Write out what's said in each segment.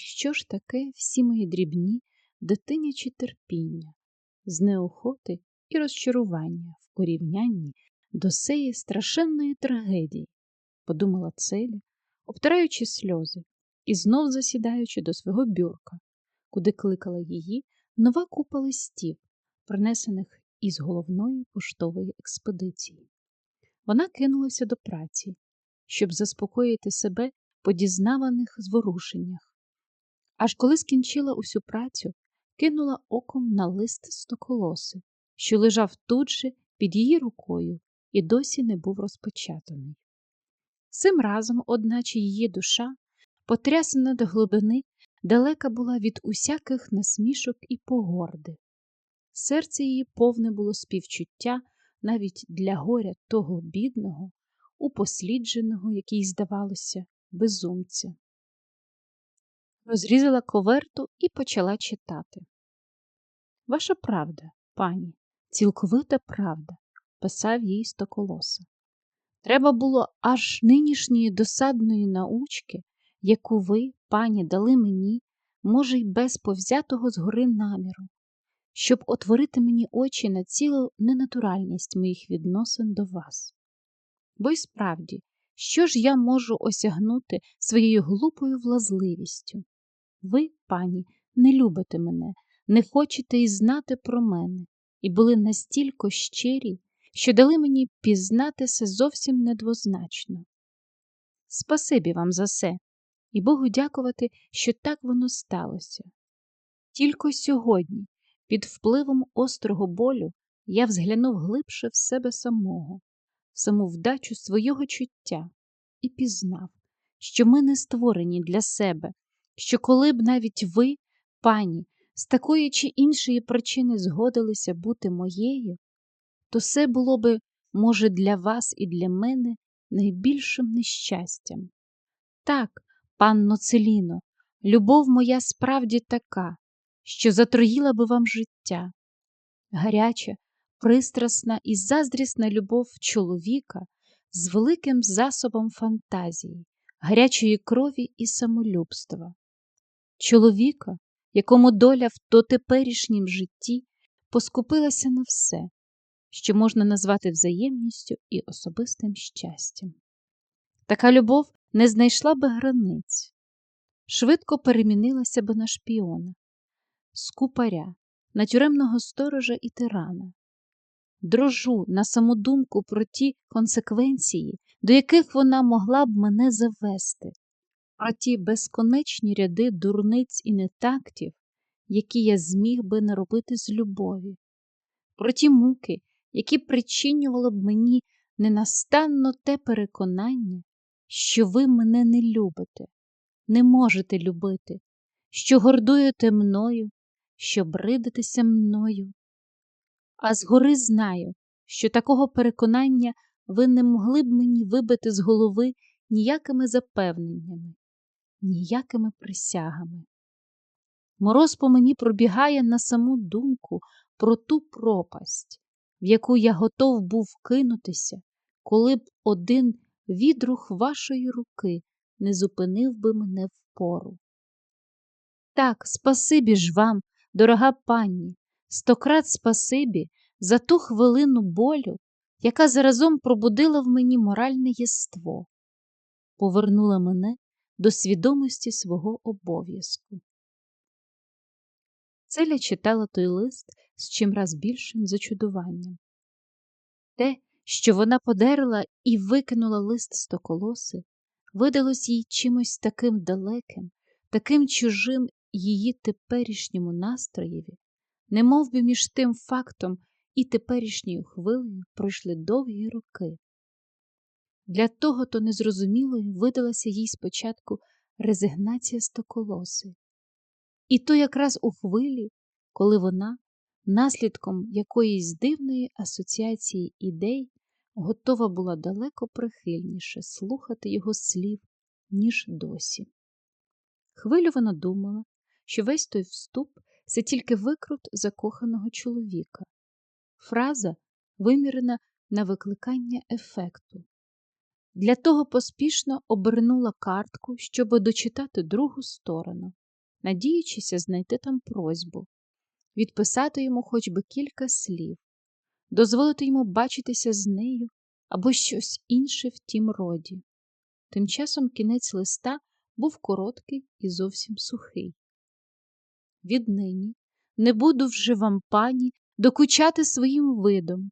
що ж таке всі мої дрібні дитинячі терпіння, з неохоти і розчарування в порівнянні до сеї страшенної трагедії, подумала Целя, обтираючи сльози і знов засідаючи до свого бюрка, куди кликала її нова купа листів, принесених із головної поштової експедиції. Вона кинулася до праці, щоб заспокоїти себе по дізнаваних зворушеннях. Аж коли скінчила усю працю, кинула оком на лист стоколоси, що лежав тут же під її рукою і досі не був розпечатаний. Цим разом, одначе, її душа, потрясена до глибини, далека була від усяких насмішок і погорди. Серце її повне було співчуття навіть для горя того бідного, упослідженого, який, здавалося, безумця. Розрізала коверту і почала читати. Ваша правда, пані, цілковита правда, писав їй стоколоса. Треба було аж нинішньої досадної научки, яку ви, пані, дали мені, може, й без повзятого згори наміру, щоб отворити мені очі на цілу ненатуральність моїх відносин до вас. Бо й справді, що ж я можу осягнути своєю глупою влазливістю? Ви, пані, не любите мене, не хочете й знати про мене, і були настільки щирі, що дали мені пізнатися зовсім недвозначно. Спасибі вам за все, і Богу дякувати, що так воно сталося. Тільки сьогодні, під впливом острого болю, я взглянув глибше в себе самого, в саму вдачу свого чуття, і пізнав, що ми не створені для себе, що коли б навіть ви, пані, з такої чи іншої причини згодилися бути моєю, то все було би, може, для вас і для мене найбільшим нещастям. Так, панно Целіно, любов моя справді така, що затроїла би вам життя. Гаряча, пристрасна і заздрісна любов чоловіка з великим засобом фантазії, гарячої крові і самолюбства. Чоловіка, якому доля в дотеперішнім житті поскупилася на все, що можна назвати взаємністю і особистим щастям. Така любов не знайшла би границь, швидко перемінилася би на шпіона, скупаря, на тюремного сторожа і тирана. Дрожу на саму думку про ті консеквенції, до яких вона могла б мене завести, про ті безконечні ряди дурниць і нетактів, які я зміг би наробити з любові, про ті муки, які причинювало б мені ненастанно те переконання, що ви мене не любите, не можете любити, що гордуєте мною, що бридитеся мною. А згори знаю, що такого переконання ви не могли б мені вибити з голови ніякими запевненнями, ніякими присягами. Мороз по мені пробігає на саму думку про ту пропасть, в яку я готов був кинутися, коли б один відрух вашої руки не зупинив би мене впору. Так, спасибі ж вам, дорога пані, стократ спасибі за ту хвилину болю, яка заразом пробудила в мені моральне єство, повернула мене до свідомості свого обов'язку. Целя читала той лист з чимраз більшим зачудуванням. Те, що вона подерла і викинула лист з колоси, видалось їй чимось таким далеким, таким чужим її теперішньому настроєві, не би між тим фактом і теперішньою хвилею пройшли довгі роки. Для того то незрозумілою видалася їй спочатку резигнація стоколоси. І то якраз у хвилі, коли вона, наслідком якоїсь дивної асоціації ідей, готова була далеко прихильніше слухати його слів, ніж досі. Хвилю вона думала, що весь той вступ це тільки викрут закоханого чоловіка, фраза вимірена на викликання ефекту. Для того поспішно обернула картку, щоб дочитати другу сторону, надіючися знайти там просьбу, відписати йому хоч би кілька слів, дозволити йому бачитися з нею або щось інше в тім роді. Тим часом кінець листа був короткий і зовсім сухий. Віднині не буду вже вам, пані, докучати своїм видом.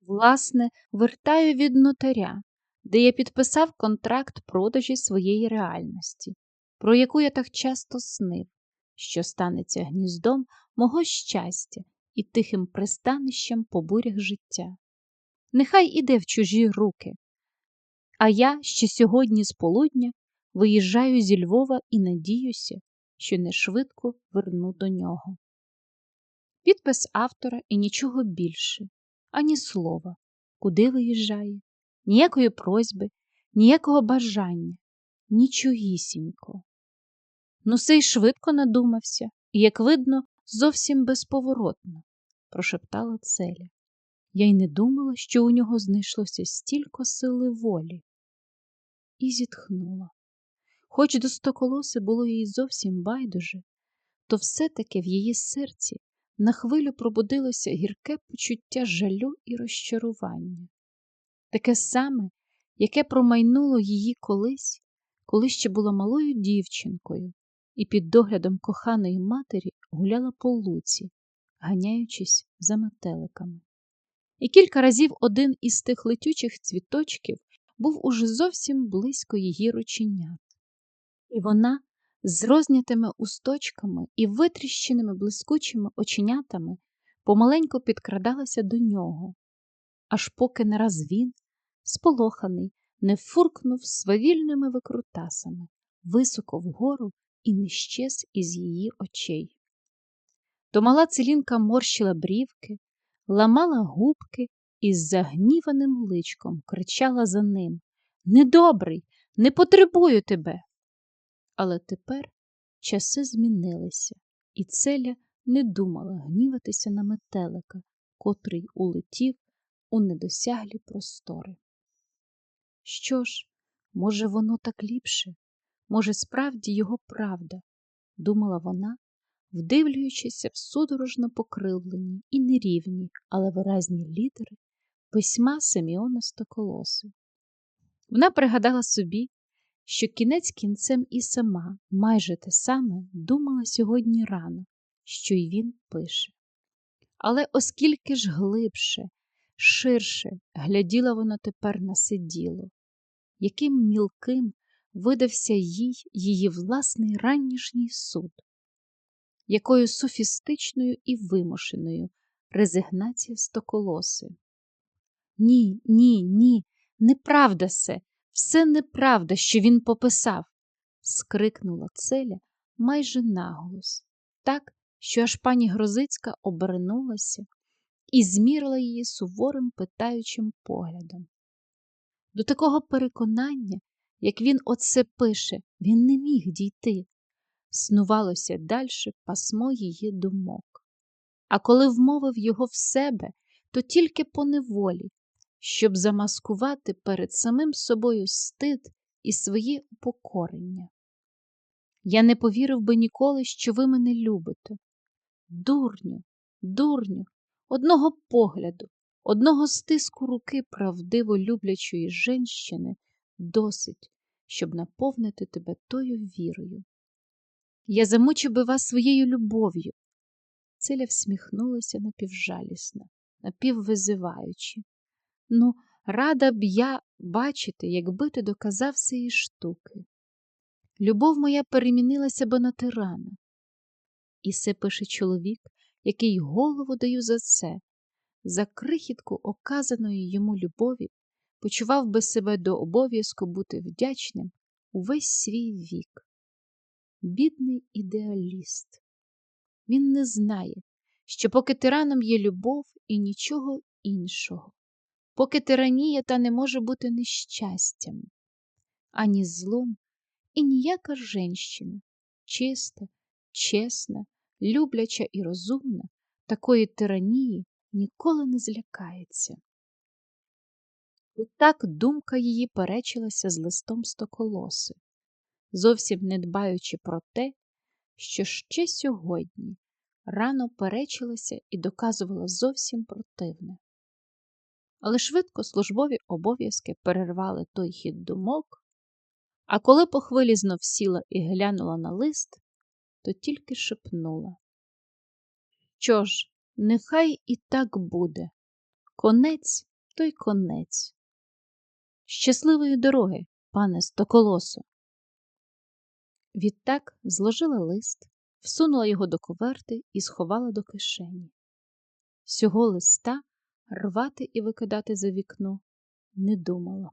Власне, вертаю від нотаря, де я підписав контракт продажі своєї реальності, про яку я так часто снив, що станеться гніздом мого щастя і тихим пристанищем по бурях життя. Нехай іде в чужі руки. А я ще сьогодні з полудня виїжджаю зі Львова і надіюся, що не швидко верну до нього. Підпис автора і нічого більше, ані слова, куди виїжджає, ніякої просьби, ніякого бажання, нічогісінько. Нусей швидко надумався і, як видно, зовсім безповоротно, прошептала Целя. Я й не думала, що у нього знайшлося стільки сили волі. І зітхнула. Хоч до стоколоси було їй зовсім байдуже, то все-таки в її серці на хвилю пробудилося гірке почуття жалю і розчарування, таке саме, яке промайнуло її колись, коли ще була малою дівчинкою і під доглядом коханої матері гуляла по луці, ганяючись за метеликами. І кілька разів один із тих летючих цвіточків був уже зовсім близько її рученят. І вона з рознятими усточками і витріщеними блискучими оченятами помаленьку підкрадалася до нього, аж поки не раз він, сполоханий, не фуркнув свавільними викрутасами високо вгору і не щез із її очей. То мала целінка морщила брівки, ламала губки і з загніваним личком кричала за ним Недобрий, не потребую тебе. Але тепер часи змінилися, і Целя не думала гніватися на метелика, котрий улетів у недосяглі простори. Що ж, може, воно так ліпше, може, справді його правда, думала вона, вдивлюючися в судорожно покривлені і нерівні, але виразні літери письма Семіона Стоколоси. Вона пригадала собі, що кінець кінцем і сама майже те саме думала сьогодні рано, що й він пише. Але оскільки ж глибше, ширше гляділа вона тепер на сиділо, яким мілким видався їй її власний ранішній суд, якою софістичною і вимушеною резигнація стоколоси. Ні, ні, ні, неправда се, все неправда, що він пописав, скрикнула Целя майже наголос, так, що аж пані Грозицька обернулася і змірила її суворим питаючим поглядом. До такого переконання, як він оце пише, він не міг дійти, снувалося дальше пасмо її думок. А коли вмовив його в себе, то тільки по неволі, щоб замаскувати перед самим собою стид і своє упокорення. Я не повірив би ніколи, що ви мене любите. Дурню, дурню, одного погляду, одного стиску руки правдиво люблячої женщини досить, щоб наповнити тебе тою вірою. Я замучив би вас своєю любов'ю. Циля всміхнулася напівжалісно, напіввизиваючи. Ну, рада б я бачити, якби ти доказав цієї штуки. Любов моя перемінилася би на тирана. І це пише чоловік, який голову даю за це, за крихітку оказаної йому любові, почував би себе до обов'язку бути вдячним увесь свій вік. Бідний ідеаліст. Він не знає, що поки тираном є любов і нічого іншого поки тиранія та не може бути нещастям, ані злом, і ніяка женщина, чиста, чесна, любляча і розумна, такої тиранії ніколи не злякається. Отак думка її перечилася з листом стоколоси, зовсім не дбаючи про те, що ще сьогодні рано перечилася і доказувала зовсім противне. Але швидко службові обов'язки перервали той хід думок, а коли по хвилі знов сіла і глянула на лист, то тільки шепнула. Що ж, нехай і так буде. Конець той конець. Щасливої дороги, пане Стоколосо. Відтак зложила лист, всунула його до коверти і сховала до кишені. Сього листа рвати і викидати за вікно не думала.